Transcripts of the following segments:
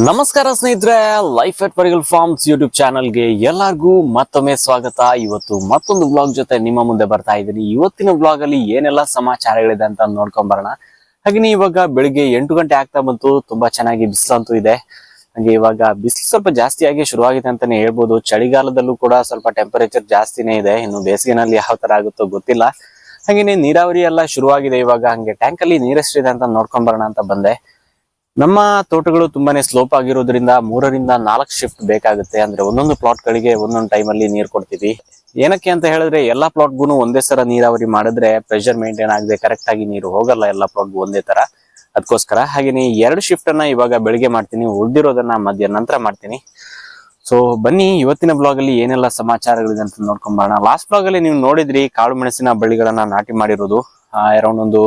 ನಮಸ್ಕಾರ ಸ್ನೇಹಿತರೆ life at Parigal farms YouTube ಚಾನಲ್ಗೆ ಎಲ್ಲರಿಗೂ ಮತ್ತೊಮ್ಮೆ ಸ್ವಾಗತ. ಇವತ್ತು ಮತ್ತೊಂದು ಬ್ಲಾಗ್ ಜೊತೆ ನಿಮ್ಮ ಮುಂದೆ ಬರ್ತಾ ಇದ್ದೀನಿ. ಇವತ್ತಿನ ಬ್ಲಾಗ್ ಅಲ್ಲಿ ಏನೆಲ್ಲ ಸಮಾಚಾರಗಳಿದೆ ಅಂತ ನೋಡ್ಕೊಂಡ್ ಬರೋಣ. ಹಾಗೆ ಇವಾಗ ಬೆಳಿಗ್ಗೆ ಎಂಟು ಗಂಟೆ ಆಗ್ತಾ ಬಂತು. ತುಂಬಾ ಚೆನ್ನಾಗಿ ಬಿಸಿಲಂತೂ ಇದೆ. ಹಾಗೆ ಇವಾಗ ಬಿಸಿಲು ಸ್ವಲ್ಪ ಜಾಸ್ತಿ ಆಗಿ ಶುರುವಾಗಿದೆ ಅಂತಾನೆ ಹೇಳ್ಬೋದು. ಚಳಿಗಾಲದಲ್ಲೂ ಕೂಡ ಸ್ವಲ್ಪ ಟೆಂಪರೇಚರ್ ಜಾಸ್ತಿನೇ ಇದೆ. ಇನ್ನು ಬೇಸಿಗೆನಲ್ಲಿ ಯಾವ ತರ ಆಗುತ್ತೋ ಗೊತ್ತಿಲ್ಲ. ಹಾಗೇನೆ ನೀರಾವರಿ ಎಲ್ಲ ಶುರುವಾಗಿದೆ ಇವಾಗ. ಹಂಗೆ ಟ್ಯಾಂಕ್ ಅಲ್ಲಿ ನೀರೆಷ್ಟಿದೆ ಅಂತ ನೋಡ್ಕೊಂಡ್ ಬರೋಣ ಅಂತ ಬಂದೆ. ನಮ್ಮ ತೋಟಗಳು ತುಂಬಾನೇ ಸ್ಲೋಪ್ ಆಗಿರೋದ್ರಿಂದ ಮೂರರಿಂದ ನಾಲ್ಕು ಶಿಫ್ಟ್ ಬೇಕಾಗುತ್ತೆ. ಅಂದ್ರೆ ಒಂದೊಂದು ಪ್ಲಾಟ್ ಗಳಿಗೆ ಒಂದೊಂದು ಅಲ್ಲಿ ನೀರ್ ಕೊಡ್ತೀವಿ. ಏನಕ್ಕೆ ಅಂತ ಹೇಳಿದ್ರೆ ಎಲ್ಲಾ ಪ್ಲಾಟ್ಗೂ ಒಂದೇ ಸರ ನೀರಾವರಿ ಮಾಡಿದ್ರೆ ಪ್ರೆಷರ್ ಮೇಂಟೈನ್ ಆಗದೆ ಕರೆಕ್ಟ್ ಆಗಿ ನೀರು ಹೋಗಲ್ಲ ಎಲ್ಲಾ ಪ್ಲಾಟ್ಗೂ ಒಂದೇ ತರ. ಅದಕ್ಕೋಸ್ಕರ ಹಾಗೇನೆ ಎರಡು ಶಿಫ್ಟ್ ಅನ್ನ ಇವಾಗ ಬೆಳಿಗ್ಗೆ ಮಾಡ್ತೀನಿ, ಉಳಿದಿರೋದನ್ನ ಮಧ್ಯ ನಂತರ ಮಾಡ್ತೀನಿ. ಸೊ ಬನ್ನಿ ಇವತ್ತಿನ ಬ್ಲಾಗ್ ಅಲ್ಲಿ ಏನೆಲ್ಲ ಸಮಾಚಾರಗಳಿದೆ ಅಂತ ನೋಡ್ಕೊಂಡ್ ಲಾಸ್ಟ್ ಬ್ಲಾಗ್ ಅಲ್ಲಿ ನೀವು ನೋಡಿದ್ರಿ ಕಾಳು ಮೆಣಸಿನ ಬಳ್ಳಿಗಳನ್ನ ನಾಟಿ ಮಾಡಿರೋದು. ಅರೌಂಡ್ ಒಂದು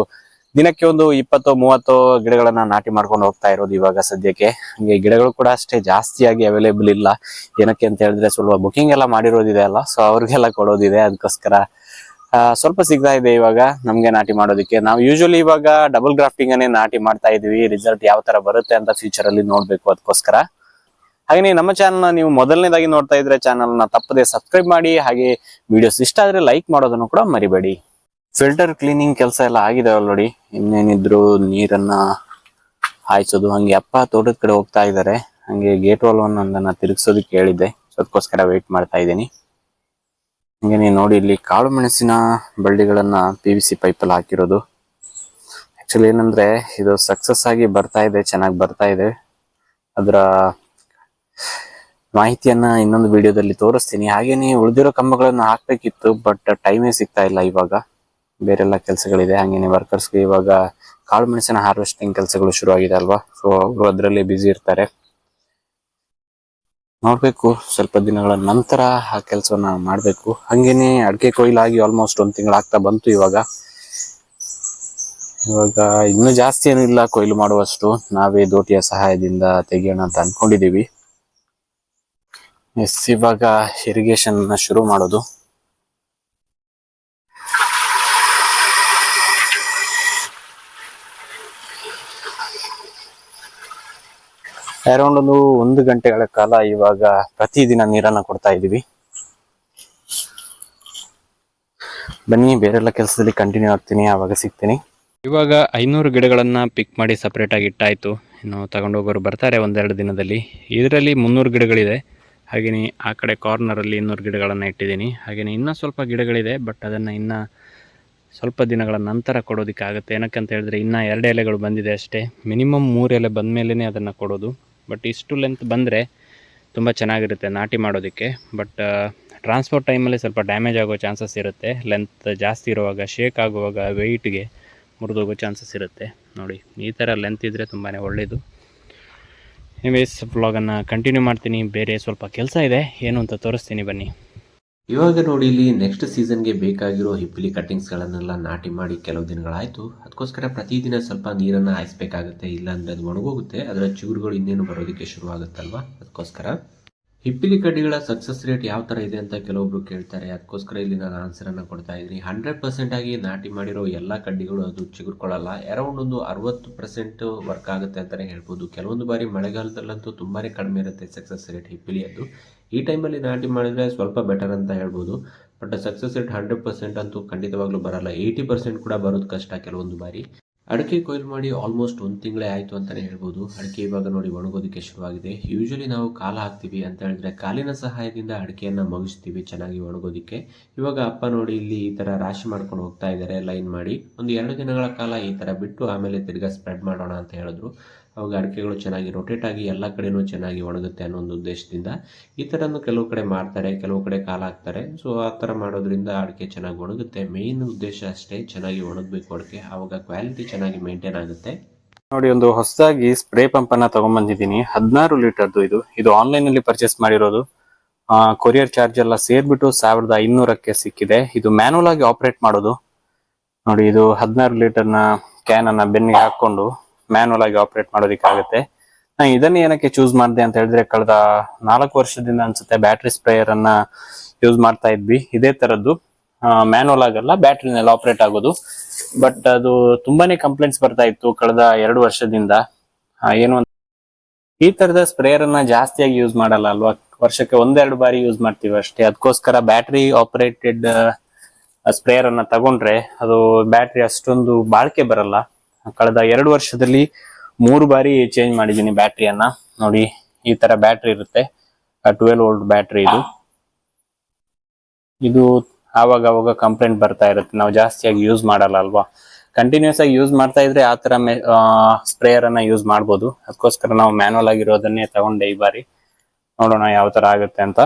ದಿನಕ್ಕೆ ಒಂದು ಇಪ್ಪತ್ತು, ಮೂವತ್ತು ಗಿಡಗಳನ್ನ ನಾಟಿ ಮಾಡ್ಕೊಂಡು ಹೋಗ್ತಾ ಇರೋದು ಇವಾಗ ಸದ್ಯಕ್ಕೆ. ಹಂಗೆ ಗಿಡಗಳು ಕೂಡ ಅಷ್ಟೇ ಜಾಸ್ತಿಯಾಗಿ ಅವೈಲೇಬಲ್ ಇಲ್ಲ. ಏನಕ್ಕೆ ಅಂತ ಹೇಳಿದ್ರೆ ಸ್ವಲ್ಪ ಬುಕಿಂಗ್ ಎಲ್ಲ ಮಾಡಿರೋದಿದೆ ಅಲ್ಲ ಸೊ ಅವ್ರಿಗೆಲ್ಲ ಕೊಡೋದಿದೆ ಅದಕ್ಕೋಸ್ಕರ. ಸ್ವಲ್ಪ ಸಿಗ್ತಾ ಇದೆ ಇವಾಗ ನಮ್ಗೆ ನಾಟಿ ಮಾಡೋದಕ್ಕೆ. ನಾವು ಯೂಶಲಿ ಇವಾಗ ಡಬಲ್ ಗ್ರಾಫ್ಟಿಂಗ್ ಅನ್ನೇ ನಾಟಿ ಮಾಡ್ತಾ ಇದೀವಿ ರಿಸಲ್ಟ್ ಯಾವ ತರ ಬರುತ್ತೆ ಅಂತ ಫ್ಯೂಚರ್ ಅಲ್ಲಿ ನೋಡ್ಬೇಕು ಅದಕ್ಕೋಸ್ಕರ. ಹಾಗೆ ನಮ್ಮ ಚಾನಲ್ ನೀವು ಮೊದಲನೇದಾಗಿ ನೋಡ್ತಾ ಇದ್ರೆ ಚಾನಲ್ನ ತಪ್ಪದೆ ಸಬ್ಸ್ಕ್ರೈಬ್ ಮಾಡಿ. ಹಾಗೆ ವಿಡಿಯೋಸ್ ಇಷ್ಟ ಆದ್ರೆ ಲೈಕ್ ಮಾಡೋದನ್ನು ಕೂಡ ಮರಿಬೇಡಿ. ಫಿಲ್ಟರ್ ಕ್ಲೀನಿಂಗ್ ಕೆಲಸ ಎಲ್ಲ ಆಗಿದೆ ಆಲ್ರೆಡಿ ಇನ್ನೇನಿದ್ರು ನೀರನ್ನ ಹಾಯಿಸೋದು, ಹಂಗೆ ಅಪ್ಪ ತೋಟದ ಕಡೆ ಹೋಗ್ತಾ ಇದ್ದಾರೆ ಹಂಗೆ ಗೇಟ್ ವಾಲ್ ಒಂದನ್ನ ತಿರುಗಿಸೋದಕ್ಕೆ ಹೇಳಿದ್ದೆ. ಅದಕ್ಕೋಸ್ಕರ ವೇಟ್ ಮಾಡ್ತಾ ಇದ್ದೀನಿ. ಹಂಗೆ ನೀವು ನೋಡಿ ಇಲ್ಲಿ ಕಾಳು ಮೆಣಸಿನ ಬಳ್ಳಿಗಳನ್ನ ಪಿ ವಿ ಸಿ ಪೈಪಲ್ಲಿ ಹಾಕಿರೋದು. ಆಕ್ಚುಲಿ ಏನಂದ್ರೆ ಇದು ಸಕ್ಸಸ್ ಆಗಿ ಬರ್ತಾ ಇದೆ, ಚೆನ್ನಾಗಿ ಬರ್ತಾ ಇದೆ. ಅದರ ಮಾಹಿತಿಯನ್ನ ಇನ್ನೊಂದು ವಿಡಿಯೋದಲ್ಲಿ ತೋರಿಸ್ತೀನಿ. ಹಾಗೇನೆ ಉಳಿದಿರೋ ಕಂಬಗಳನ್ನ ಹಾಕ್ಬೇಕಿತ್ತು ಬಟ್ ಟೈಮೇ ಸಿಗ್ತಾ ಇಲ್ಲ ಇವಾಗ. ಬೇರೆಲ್ಲ ಕೆಲಸಗಳಿದೆ. ಹಂಗೇನೆ ವರ್ಕರ್ಸ್ಗೆ ಇವಾಗ ಕಾಳು ಮೆಣಸಿನ ಹಾರ್ವೆಸ್ಟಿಂಗ್ ಕೆಲಸಗಳು ಶುರು ಆಗಿದೆ ಅಲ್ವಾ? ಸೊ ಅವರು ಅದರಲ್ಲಿ ಬ್ಯುಸಿ ಇರ್ತಾರೆ. ನೋಡ್ಬೇಕು, ಸ್ವಲ್ಪ ದಿನಗಳ ನಂತರ ಆ ಕೆಲಸವನ್ನ ಮಾಡ್ಬೇಕು. ಹಂಗೇನೆ ಅಡಿಕೆ ಕೊಯ್ಲಾಗಿ ಆಲ್ಮೋಸ್ಟ್ ಒಂದ್ ತಿಂಗಳಾಗ್ತಾ ಬಂತು ಇವಾಗ. ಇವಾಗ ಇನ್ನೂ ಜಾಸ್ತಿ ಏನು ಇಲ್ಲ ಕೊಯ್ಲು ಮಾಡುವಷ್ಟು. ನಾವೇ ದೋಟಿಯ ಸಹಾಯದಿಂದ ತೆಗೆಯೋಣ ಅಂತ ಅನ್ಕೊಂಡಿದೀವಿ. ಎಸ್ ಇವಾಗ ಇರಿಗೇಷನ್ ಶುರು ಮಾಡೋದು. ಅರೌಂಡ್ ಒಂದು ಒಂದು ಗಂಟೆಗಳ ಕಾಲ ಇವಾಗ ಪ್ರತಿದಿನ ನೀರನ್ನ ಕೊಡ್ತಾ ಇದೀವಿ ಬನ್ನಿ, ಬೇರೆಲ್ಲ ಕೆಲಸದಲ್ಲಿ ಕಂಟಿನ್ಯೂ ಆಗ್ತೀನಿ, ಆವಾಗ ಸಿಗ್ತೀನಿ. ಇವಾಗ ಐನೂರು ಗಿಡಗಳನ್ನು ಪಿಕ್ ಮಾಡಿ ಸಪ್ರೇಟಾಗಿ ಇಟ್ಟಾಯಿತು. ಇನ್ನು ತಗೊಂಡೋಗೋರು ಬರ್ತಾರೆ ಒಂದೆರಡು ದಿನದಲ್ಲಿ. ಇದರಲ್ಲಿ ಮುನ್ನೂರು ಗಿಡಗಳಿದೆ. ಹಾಗೆಯೇ ಆ ಕಡೆ ಕಾರ್ನರಲ್ಲಿ ಇನ್ನೂರು ಗಿಡಗಳನ್ನು ಇಟ್ಟಿದ್ದೀನಿ. ಹಾಗೆಯೇ ಇನ್ನೂ ಸ್ವಲ್ಪ ಗಿಡಗಳಿದೆ ಬಟ್ ಅದನ್ನು ಇನ್ನೂ ಸ್ವಲ್ಪ ದಿನಗಳ ನಂತರ ಕೊಡೋದಕ್ಕಾಗುತ್ತೆ. ಏನಕ್ಕೆ ಅಂತ ಹೇಳಿದ್ರೆ ಇನ್ನೂ ಎರಡು ಎಲೆಗಳು ಬಂದಿದೆ ಅಷ್ಟೇ. ಮಿನಿಮಮ್ ಮೂರು ಎಲೆ ಬಂದ ಮೇಲೇ ಅದನ್ನು ಕೊಡೋದು. ಬಟ್ ಇಷ್ಟು ಲೆಂತ್ ಬಂದರೆ ತುಂಬ ಚೆನ್ನಾಗಿರುತ್ತೆ ನಾಟಿ ಮಾಡೋದಕ್ಕೆ. ಬಟ್ ಟ್ರಾನ್ಸ್ಪೋರ್ಟ್ ಟೈಮಲ್ಲಿ ಸ್ವಲ್ಪ ಡ್ಯಾಮೇಜ್ ಆಗೋ ಚಾನ್ಸಸ್ ಇರುತ್ತೆ. ಲೆಂತ್ ಜಾಸ್ತಿ ಇರುವಾಗ ಶೇಕ್ ಆಗುವಾಗ ವೆಯ್ಟ್ಗೆ ಮುರಿದೋಗೋ ಚಾನ್ಸಸ್ ಇರುತ್ತೆ. ನೋಡಿ, ಈ ಥರ ಲೆಂತ್ ಇದ್ದರೆ ತುಂಬಾ ಒಳ್ಳೆಯದು ಎನಿವೇಸ್ ವ್ಲಾಗನ್ನು ಕಂಟಿನ್ಯೂ ಮಾಡ್ತೀನಿ. ಬೇರೆ ಸ್ವಲ್ಪ ಕೆಲಸ ಇದೆ. ಏನು ಅಂತ ತೋರಿಸ್ತೀನಿ ಬನ್ನಿ. ಇವಾಗ ನೋಡಿ ಇಲ್ಲಿ ನೆಕ್ಸ್ಟ್ ಸೀಸನ್ಗೆ ಬೇಕಾಗಿರೋ ಹಿಪ್ಪಿಲಿ ಕಟ್ಟಿಂಗ್ಸ್ಗಳನ್ನೆಲ್ಲ ನಾಟಿ ಮಾಡಿ ಕೆಲವು ದಿನಗಳಾಯಿತು. ಅದಕ್ಕೋಸ್ಕರ ಪ್ರತಿದಿನ ಸ್ವಲ್ಪ ನೀರನ್ನು ಹಾಯಿಸ್ಬೇಕಾಗುತ್ತೆ, ಇಲ್ಲಾಂದರೆ ಅದು ಒಣಗೋಗುತ್ತೆ. ಅದರ ಚಿಗುರುಗಳು ಇನ್ನೇನು ಬರೋದಕ್ಕೆ ಶುರುವಾಗುತ್ತಲ್ವ? ಅದಕ್ಕೋಸ್ಕರ. ಹಿಪ್ಪಿಲಿ ಕಡ್ಡಿಗಳ ಸಕ್ಸಸ್ ರೇಟ್ ಯಾವ ಥರ ಇದೆ ಅಂತ ಕೆಲವೊಬ್ರು ಕೇಳ್ತಾರೆ. ಅದಕ್ಕೋಸ್ಕರ ಇಲ್ಲಿ ನಾನು ಆನ್ಸರನ್ನು ಕೊಡ್ತಾ ಇದ್ದೀನಿ. ಹಂಡ್ರೆಡ್ ಪರ್ಸೆಂಟ್ ಆಗಿ ನಾಟಿ ಮಾಡಿರೋ ಎಲ್ಲ ಕಡ್ಡಿಗಳು ಅದು ಚಿಗುರ್ಕೊಳ್ಳಲ್ಲ. ಅರೌಂಡ್ ಒಂದು ಅರವತ್ತು ಪರ್ಸೆಂಟ್ ವರ್ಕ್ ಆಗುತ್ತೆ ಅಂತಲೇ ಹೇಳ್ಬೋದು. ಕೆಲವೊಂದು ಬಾರಿ ಮಳೆಗಾಲದಲ್ಲಂತೂ ತುಂಬಾ ಕಡಿಮೆ ಇರುತ್ತೆ ಸಕ್ಸಸ್ ರೇಟ್ ಹಿಪ್ಪಿಲಿಯದ್ದು ಈ ಟೈಮಲ್ಲಿ ನಾಟಿ ಮಾಡಿದರೆ ಸ್ವಲ್ಪ ಬೆಟರ್ ಅಂತ ಹೇಳ್ಬೋದು. But success rate hundred percent ಅಂತೂ ಖಂಡಿತವಾಗ್ಲೂ ಬರಲ್ಲ. ಏಯ್ಟಿ ಪರ್ಸೆಂಟ್ ಕೂಡ ಬರೋದು ಕಷ್ಟ ಕೆಲವೊಂದು ಬಾರಿ. ಅಡಿಕೆ ಕೊಯ್ಲು ಮಾಡಿ ಆಲ್ಮೋಸ್ಟ್ ಒಂದು ತಿಂಗಳೇ ಆಯಿತು ಅಂತಲೇ ಹೇಳ್ಬೋದು. ಅಡಿಕೆ ಇವಾಗ ನೋಡಿ ಒಣಗೋದಕ್ಕೆ ಶುರುವಾಗಿದೆ. ಯೂಶಲಿ ನಾವು ಕಾಲ ಹಾಕ್ತೀವಿ ಅಂತ ಹೇಳಿದ್ರೆ ಕಾಲಿನ ಸಹಾಯದಿಂದ ಅಡಿಕೆಯನ್ನು ಮಗಿಸ್ತೀವಿ ಚೆನ್ನಾಗಿ ಒಣಗೋದಕ್ಕೆ. ಇವಾಗ ಅಪ್ಪ ನೋಡಿ ಇಲ್ಲಿ ಈ ಥರ ರಾಶಿ ಮಾಡ್ಕೊಂಡು ಹೋಗ್ತಾ ಇದ್ದಾರೆ, ಲೈನ್ ಮಾಡಿ. ಒಂದು ಎರಡು ದಿನಗಳ ಕಾಲ ಈ ಥರ ಬಿಟ್ಟು ಆಮೇಲೆ ತಿರ್ಗಾ ಸ್ಪ್ರೆಡ್ ಮಾಡೋಣ ಅಂತ ಹೇಳಿದ್ರು. ಅವಾಗ ಅಡಿಕೆಗಳು ಚೆನ್ನಾಗಿ ರೊಟೇಟ್ ಆಗಿ ಎಲ್ಲ ಕಡೆನೂ ಚೆನ್ನಾಗಿ ಒಣಗುತ್ತೆ ಅನ್ನೋ ಒಂದು ಉದ್ದೇಶದಿಂದ ಈ ಥರನೂ ಕೆಲವು ಕಡೆ ಮಾಡ್ತಾರೆ, ಕೆಲವು ಕಡೆ ಕಾಲ ಹಾಕ್ತಾರೆ. ಸೊ ಆ ಥರ ಮಾಡೋದ್ರಿಂದ ಅಡಿಕೆ ಚೆನ್ನಾಗಿ ಒಣಗುತ್ತೆ. ಮೇಯ್ನ್ ಉದ್ದೇಶ ಅಷ್ಟೇ ಚೆನ್ನಾಗಿ ಒಣಗಬೇಕು ಅಡಿಕೆ. ಆವಾಗ ಕ್ವಾಲಿಟಿ ಚೆನ್ನಾಗಿ ಮೇಂಟೈನ್ ಆಗುತ್ತೆ. ನೋಡಿ, ಒಂದು ಹೊಸದಾಗಿ ಸ್ಪ್ರೇ ಪಂಪ್ ಅನ್ನ ತಗೊಂಡ್ಬಂದಿದ್ದೀನಿ ಹದಿನಾರು ಲೀಟರ್ದು ಇದು. ಇದು ಆನ್ಲೈನ್ ಅಲ್ಲಿ ಪರ್ಚೇಸ್ ಮಾಡಿರೋದು. ಕೊರಿಯರ್ ಚಾರ್ಜ್ ಎಲ್ಲ ಸೇರ್ಬಿಟ್ಟು ಸಾವಿರದ ಐನೂರಕ್ಕೆ ಸಿಕ್ಕಿದೆ. ಇದು ಮ್ಯಾನುವಲ್ ಆಗಿ ಆಪರೇಟ್ ಮಾಡೋದು. ನೋಡಿ, ಇದು ಹದಿನಾರು ಲೀಟರ್ನ ಕ್ಯಾನ್ ಅನ್ನ ಬೆನ್ನಿಗೆ ಹಾಕೊಂಡು ಮ್ಯಾನುವಲ್ ಆಗಿ ಆಪರೇಟ್ ಮಾಡೋದಕ್ಕಾಗುತ್ತೆ. ನಾ ಇದನ್ನ ಏನಕ್ಕೆ ಚೂಸ್ ಮಾಡಿದೆ ಅಂತ ಹೇಳಿದ್ರೆ ಕಳೆದ ನಾಲ್ಕು ವರ್ಷದಿಂದ ಅನ್ಸುತ್ತೆ ಬ್ಯಾಟ್ರಿ ಸ್ಪ್ರೇಯರ್ ಅನ್ನ ಯೂಸ್ ಮಾಡ್ತಾ ಇದ್ವಿ. ಇದೇ ತರದ್ದು. ಮ್ಯಾನುವಲ್ ಆಗಲ್ಲ ಬ್ಯಾಟ್ರಿನಲ್ಲಿ ಆಪರೇಟ್ ಆಗೋದು. ಬಟ್ ಅದು ತುಂಬಾನೇ ಕಂಪ್ಲೇಂಟ್ಸ್ ಬರ್ತಾ ಇತ್ತು ಕಳೆದ ಎರಡು ವರ್ಷದಿಂದ. ಏನು ಈ ತರದ ಸ್ಪ್ರೇಯರ್ ಅನ್ನ ಜಾಸ್ತಿಯಾಗಿ ಯೂಸ್ ಮಾಡಲ್ಲ ಅಲ್ವಾ? ವರ್ಷಕ್ಕೆ ಒಂದೆರಡು ಬಾರಿ ಯೂಸ್ ಮಾಡ್ತೀವಿ ಅಷ್ಟೇ. ಅದಕ್ಕೋಸ್ಕರ ಬ್ಯಾಟ್ರಿ ಆಪರೇಟೆಡ್ ಸ್ಪ್ರೇಯರ್ ಅನ್ನ ತಗೊಂಡ್ರೆ ಅದು ಬ್ಯಾಟ್ರಿ ಅಷ್ಟೊಂದು ಬಾಳಿಕೆ ಬರಲ್ಲ. ಕಳೆದ ಎರಡು ವರ್ಷದಲ್ಲಿ ಮೂರು ಬಾರಿ ಚೇಂಜ್ ಮಾಡಿದ್ದೀನಿ ಬ್ಯಾಟ್ರಿಯನ್ನ. ನೋಡಿ, ಈ ತರ ಬ್ಯಾಟ್ರಿ ಇರುತ್ತೆ. ಟ್ವೆಲ್ ವೋಲ್ಟ್ ಬ್ಯಾಟ್ರಿ ಇದು. ಇದು ಆವಾಗ ಅವಾಗ ಕಂಪ್ಲೇಂಟ್ ಬರ್ತಾ ಇರುತ್ತೆ. ನಾವು ಜಾಸ್ತಿಯಾಗಿ ಯೂಸ್ ಮಾಡಲ್ಲ ಅಲ್ವಾ? ಕಂಟಿನ್ಯೂಸ್ ಆಗಿ ಯೂಸ್ ಮಾಡ್ತಾ ಇದ್ರೆ ಆ ತರ ಸ್ಪ್ರೇಯರ್ ಅನ್ನ ಯೂಸ್ ಮಾಡ್ಬೋದು. ಅದಕ್ಕೋಸ್ಕರ ನಾವು ಮ್ಯಾನುವಲ್ ಆಗಿರೋದನ್ನೇ ತಗೊಂಡೆ ಈ ಬಾರಿ. ನೋಡೋಣ ಯಾವ ತರ ಆಗುತ್ತೆ ಅಂತ.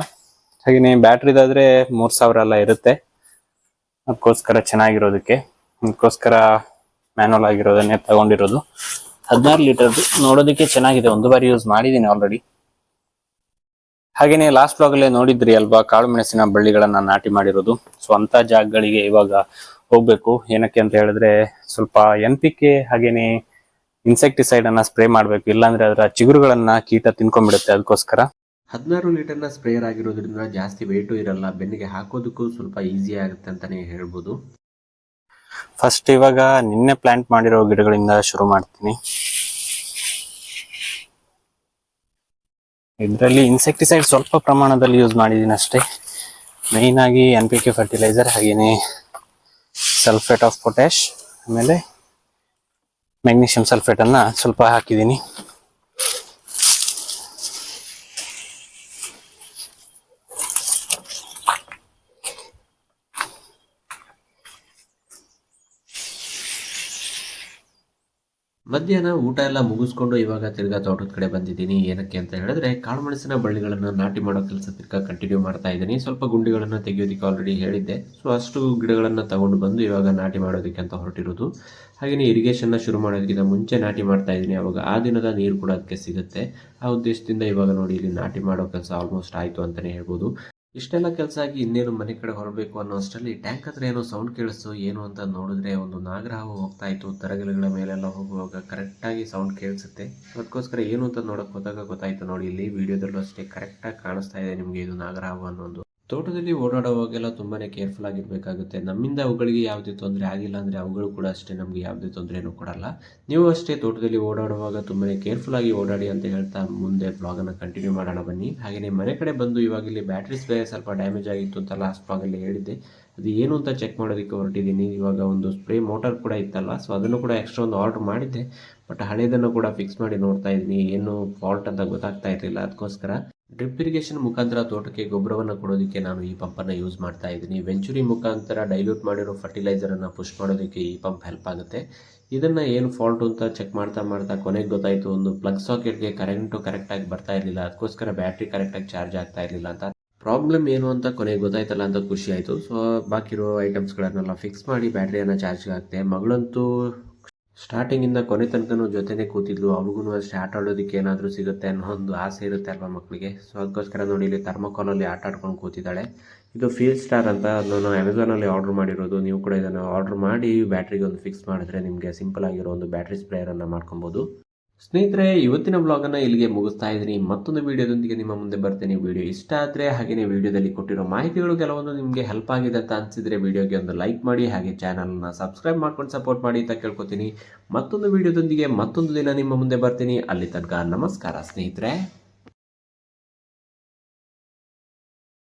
ಹಾಗೆ ಬ್ಯಾಟ್ರಿದಾದ್ರೆ ಮೂರ್ ಸಾವಿರ ಎಲ್ಲ ಇರುತ್ತೆ. ಅದಕ್ಕೋಸ್ಕರ ಚೆನ್ನಾಗಿರೋದಕ್ಕೆ. ಅದಕ್ಕೋಸ್ಕರ ಮ್ಯಾನುವಲ್ ಆಗಿರೋದನ್ನೇ ತಗೊಂಡಿರೋದು. ಹದಿನಾರು ಲೀಟರ್ ನೋಡೋದಕ್ಕೆ ಚೆನ್ನಾಗಿದೆ. ಒಂದು ಬಾರಿ ಯೂಸ್ ಮಾಡಿದ್ದೀನಿ ಆಲ್ರೆಡಿ ಹಾಗೇನೆ ಲಾಸ್ಟ್ ಬ್ಲಾಗಲ್ಲೇ ನೋಡಿದ್ರಿ ಅಲ್ವಾ? ಕಾಳು ಮೆಣಸಿನ ಬಳ್ಳಿಗಳನ್ನ ನಾಟಿ ಮಾಡಿರೋದು. ಸೊ ಅಂತ ಜಾಗಗಳಿಗೆ ಇವಾಗ ಹೋಗ್ಬೇಕು. ಏನಕ್ಕೆ ಅಂತ ಹೇಳಿದ್ರೆ ಸ್ವಲ್ಪ ಎನ್ ಪಿ ಕೆ ಹಾಗೇನೆ ಇನ್ಸೆಕ್ಟಿಸೈಡ್ ಅನ್ನ ಸ್ಪ್ರೇ ಮಾಡ್ಬೇಕು. ಇಲ್ಲಾಂದ್ರೆ ಅದರ ಚಿಗುರುಗಳನ್ನ ಕೀಟ ತಿನ್ಕೊಂಡ್ಬಿಡುತ್ತೆ ಅದಕ್ಕೋಸ್ಕರ. ಹದಿನಾರು ಲೀಟರ್ನ ಸ್ಪ್ರೇಯರ್ ಆಗಿರೋದ್ರಿಂದ ಜಾಸ್ತಿ ವೆಯ್ಟು ಇರಲ್ಲ. ಬೆನ್ನಿಗೆ ಹಾಕೋದಕ್ಕೂ ಸ್ವಲ್ಪ ಈಸಿ ಆಗುತ್ತೆ ಅಂತಾನೆ ಹೇಳ್ಬೋದು. ಫಸ್ಟ್ ಇವಾಗ ನಿನ್ನೆ ಪ್ಲಾಂಟ್ ಮಾಡಿರೋ ಗಿಡಗಳಿಂದ ಶುರು ಮಾಡ್ತೀನಿ. ಇದರಲ್ಲಿ ಇನ್ಸೆಕ್ಟಿಸೈಡ್ ಸ್ವಲ್ಪ ಪ್ರಮಾಣದಲ್ಲಿ ಯೂಸ್ ಮಾಡಿದ್ದೀನಿ ಅಷ್ಟೇ. ಮೇಯ್ನ್ ಆಗಿ ಎನ್ ಪಿ ಕೆ ಫರ್ಟಿಲೈಸರ್ ಹಾಗೇನೆ ಸಲ್ಫೇಟ್ ಆಫ್ ಪೊಟ್ಯಾಶ್ ಆಮೇಲೆ ಮೆಗ್ನೀಷಿಯಂ ಸಲ್ಫೇಟ್ ಅನ್ನ ಸ್ವಲ್ಪ ಹಾಕಿದ್ದೀನಿ ಮಧ್ಯಾಹ್ನ ಊಟ ಎಲ್ಲ ಮುಗಿಸ್ಕೊಂಡು ಇವಾಗ ತಿರ್ಗಾ ತೋಟದ ಕಡೆ ಬಂದಿದ್ದೀನಿ. ಏನಕ್ಕೆ ಅಂತ ಹೇಳಿದ್ರೆ ಕಾಳುಮೆಣಸಿನ ಬಳ್ಳಿಗಳನ್ನು ನಾಟಿ ಮಾಡೋ ಕೆಲಸ ತಿರ್ಗಾ ಕಂಟಿನ್ಯೂ ಮಾಡ್ತಾ ಇದ್ದೀನಿ. ಸ್ವಲ್ಪ ಗುಂಡಿಗಳನ್ನು ತೆಗೆಯೋದಕ್ಕೆ ಆಲ್ರೆಡಿ ಹೇಳಿದ್ದೆ. ಸೊ ಅಷ್ಟು ಗಿಡಗಳನ್ನು ತಗೊಂಡು ಬಂದು ಇವಾಗ ನಾಟಿ ಮಾಡೋದಕ್ಕೆ ಅಂತ ಹೊರಟಿರೋದು. ಹಾಗೆಯೇ ಇರಿಗೇಷನ್ನ ಶುರು ಮಾಡೋದಕ್ಕಿಂತ ಮುಂಚೆ ನಾಟಿ ಮಾಡ್ತಾ ಇದ್ದೀನಿ. ಅವಾಗ ಆ ದಿನದ ನೀರು ಕೂಡ ಅದಕ್ಕೆ ಸಿಗುತ್ತೆ. ಆ ಉದ್ದೇಶದಿಂದ ಇವಾಗ ನೋಡಿ ಇಲ್ಲಿ ನಾಟಿ ಮಾಡೋ ಕೆಲಸ ಆಲ್ಮೋಸ್ಟ್ ಆಯಿತು ಅಂತಲೇ ಹೇಳ್ಬೋದು. ಇಷ್ಟೆಲ್ಲ ಕೆಲಸ ಆಗಿ ಇನ್ನೇನು ಮನೆ ಕಡೆ ಹೊರಬೇಕು ಅನ್ನೋ ಅಷ್ಟರಲ್ಲಿ ಟ್ಯಾಂಕ್ ಹತ್ರ ಏನೋ ಸೌಂಡ್ ಕೇಳಿಸ್ತು, ಏನು ಅಂತ ನೋಡಿದ್ರೆ ಒಂದು ನಾಗರಹಾವು ಹೋಗ್ತಾ ಇತ್ತು, ತರಗಲಿಗಳ ಮೇಲೆಲ್ಲ ಹೋಗುವಾಗ ಕರೆಕ್ಟಾಗಿ ಸೌಂಡ್ ಕೇಳಿಸುತ್ತೆ. ಅದಕ್ಕೋಸ್ಕರ ಏನು ಅಂತ ನೋಡಕ್ ಹೋದಾಗ ಗೊತ್ತಾಯ್ತು ನೋಡಿ, ಇಲ್ಲಿ ವಿಡಿಯೋದಲ್ಲೂ ಅಷ್ಟೇ ಕರೆಕ್ಟಾಗಿ ಕಾಣಿಸ್ತಾ ಇದೆ ನಿಮಗೆ ಇದು ನಾಗರಹಾವು ಅನ್ನೋದು. ತೋಟದಲ್ಲಿ ಓಡಾಡುವಾಗೆಲ್ಲ ತುಂಬಾ ಕೇರ್ಫುಲ್ ಆಗಿರಬೇಕಾಗುತ್ತೆ. ನಮ್ಮಿಂದ ಅವುಗಳಿಗೆ ಯಾವುದೇ ತೊಂದರೆ ಆಗಿಲ್ಲ ಅಂದರೆ ಅವುಗಳು ಕೂಡ ಅಷ್ಟೇ ನಮಗೆ ಯಾವುದೇ ತೊಂದರೆನೂ ಕೊಡಲ್ಲ. ನೀವು ಅಷ್ಟೇ ತೋಟದಲ್ಲಿ ಓಡಾಡುವಾಗ ತುಂಬಾ ಕೇರ್ಫುಲ್ ಆಗಿ ಓಡಾಡಿ ಅಂತ ಹೇಳ್ತಾ ಮುಂದೆ ಬ್ಲಾಗನ್ನು ಕಂಟಿನ್ಯೂ ಮಾಡೋಣ ಬನ್ನಿ. ಹಾಗೆಯೇ ಮನೆ ಕಡೆ ಬಂದು ಇವಾಗ ಇಲ್ಲಿ ಬ್ಯಾಟ್ರಿ ಸ್ಪ್ರೇ ಸ್ವಲ್ಪ ಡ್ಯಾಮೇಜ್ ಆಗಿತ್ತು ಅಂತ ಲಾಸ್ಟ್ ಬ್ಲಾಗಲ್ಲಿ ಹೇಳಿದ್ದೆ. ಅದು ಏನು ಅಂತ ಚೆಕ್ ಮಾಡೋದಕ್ಕೆ ಹೊರಟಿದ್ದೀನಿ. ಇವಾಗ ಒಂದು ಸ್ಪ್ರೇ ಮೋಟರ್ ಕೂಡ ಇತ್ತಲ್ಲ ಸೊ ಅದನ್ನು ಕೂಡ ಎಕ್ಸ್ಟ್ರಾ ಒಂದು ಆರ್ಡ್ರ್ ಮಾಡಿದ್ದೆ. ಬಟ್ ಹಳೆಯದನ್ನು ಕೂಡ ಫಿಕ್ಸ್ ಮಾಡಿ ನೋಡ್ತಾ ಇದ್ದೀನಿ. ಏನು ಫಾಲ್ಟ್ ಅಂತ ಗೊತ್ತಾಗ್ತಾ ಇರಲಿಲ್ಲ. ಅದಕ್ಕೋಸ್ಕರ ಡ್ರಿಪ್ ಇರಿಗೇಷನ್ ಮುಖಾಂತರ ತೋಟಕ್ಕೆ ಗೊಬ್ಬರವನ್ನು ಕೊಡೋದಕ್ಕೆ ನಾನು ಈ ಪಂಪನ್ನು ಯೂಸ್ ಮಾಡ್ತಾ ಇದ್ದೀನಿ. ವೆಂಚುರಿ ಮುಖಾಂತರ ಡೈಲ್ಯೂಟ್ ಮಾಡಿರೋ ಫರ್ಟಿಲೈಸರನ್ನು ಪುಷ್ ಮಾಡೋದಕ್ಕೆ ಈ ಪಂಪ್ ಹೆಲ್ಪ್ ಆಗುತ್ತೆ. ಇದನ್ನು ಏನು ಫಾಲ್ಟ್ ಅಂತ ಚೆಕ್ ಮಾಡ್ತಾ ಮಾಡ್ತಾ ಕೊನೆಗೆ ಗೊತ್ತಾಯಿತು. ಒಂದು ಪ್ಲಗ್ ಸಾಕೆಟ್ಗೆ ಕರೆಂಟು ಕರೆಕ್ಟಾಗಿ ಬರ್ತಾ ಇರಲಿಲ್ಲ. ಅದಕ್ಕೋಸ್ಕರ ಬ್ಯಾಟ್ರಿ ಕರೆಕ್ಟಾಗಿ ಚಾರ್ಜ್ ಆಗ್ತಾ ಇರಲಿಲ್ಲ ಅಂತ. ಪ್ರಾಬ್ಲಮ್ ಏನು ಅಂತ ಕೊನೆಗೆ ಗೊತ್ತಾಯ್ತಲ್ಲ ಅಂತ ಖುಷಿ ಆಯಿತು. ಸೊ ಬಾಕಿರೋ ಐಟಮ್ಸ್ಗಳನ್ನೆಲ್ಲ ಫಿಕ್ಸ್ ಮಾಡಿ ಬ್ಯಾಟ್ರಿಯನ್ನು ಚಾರ್ಜ್ಗೆ ಹಾಕಿದೆ ಮಗಳಂತೂ ಸ್ಟಾರ್ಟಿಂಗಿಂದ ಕೊನೆ ತನಕನೂ ಜೊತೆನೇ ಕೂತಿದ್ಲು. ಅವ್ರಿಗೂ ಅಷ್ಟೇ ಆಟ ಆಡೋದಕ್ಕೆ ಏನಾದರೂ ಸಿಗುತ್ತೆ ಅನ್ನೋ ಒಂದು ಆಸೆ ಇರುತ್ತೆ ಅಲ್ವಾ ಮಕ್ಕಳಿಗೆ ಸೊ ಅದಕ್ಕೋಸ್ಕರ ನೋಡಿ ಇಲ್ಲಿ ಥರ್ಮೋಕಾಲಲ್ಲಿ ಆಟ ಆಡ್ಕೊಂಡು ಕೂತಿದ್ದಾಳೆ. ಇದು ಫೀಲ್ ಸ್ಟಾರ್ ಅಂತ ಅದನ್ನು ಅಮೆಝಾನಲ್ಲಿ ಆರ್ಡರ್ ಮಾಡಿರೋದು. ನೀವು ಕೂಡ ಇದನ್ನು ಆರ್ಡರ್ ಮಾಡಿ ಬ್ಯಾಟ್ರಿಗೆ ಒಂದು ಫಿಕ್ಸ್ ಮಾಡಿದ್ರೆ ನಿಮಗೆ ಸಿಂಪಲ್ ಆಗಿರೋ ಒಂದು ಬ್ಯಾಟ್ರಿ ಸ್ಪ್ರೇಯರನ್ನು ಮಾಡ್ಕೊಬೋದು. ಸ್ನೇಹಿತರೆ, ಇವತ್ತಿನ ಬ್ಲಾಗನ್ನು ಇಲ್ಲಿಗೆ ಮುಗಿಸ್ತಾ ಇದ್ದೀನಿ. ಮತ್ತೊಂದು ವಿಡಿಯೋದೊಂದಿಗೆ ನಿಮ್ಮ ಮುಂದೆ ಬರ್ತೀನಿ. ವಿಡಿಯೋ ಇಷ್ಟ ಆದರೆ ಹಾಗೆಯೇ ವಿಡಿಯೋದಲ್ಲಿ ಕೊಟ್ಟಿರೋ ಮಾಹಿತಿಗಳು ಕೆಲವೊಂದು ನಿಮಗೆ ಹೆಲ್ಪ್ ಆಗಿದೆ ಅಂತ ಅನಿಸಿದರೆ ವಿಡಿಯೋಗೆ ಒಂದು ಲೈಕ್ ಮಾಡಿ, ಹಾಗೆ ಚಾನಲ್ನ ಸಬ್ಸ್ಕ್ರೈಬ್ ಮಾಡ್ಕೊಂಡು ಸಪೋರ್ಟ್ ಮಾಡಿ ಅಂತ ಕೇಳ್ಕೊತೀನಿ. ಮತ್ತೊಂದು ವಿಡಿಯೋದೊಂದಿಗೆ ಮತ್ತೊಂದು ದಿನ ನಿಮ್ಮ ಮುಂದೆ ಬರ್ತೀನಿ. ಅಲ್ಲಿ ತನಕ ನಮಸ್ಕಾರ ಸ್ನೇಹಿತರೆ.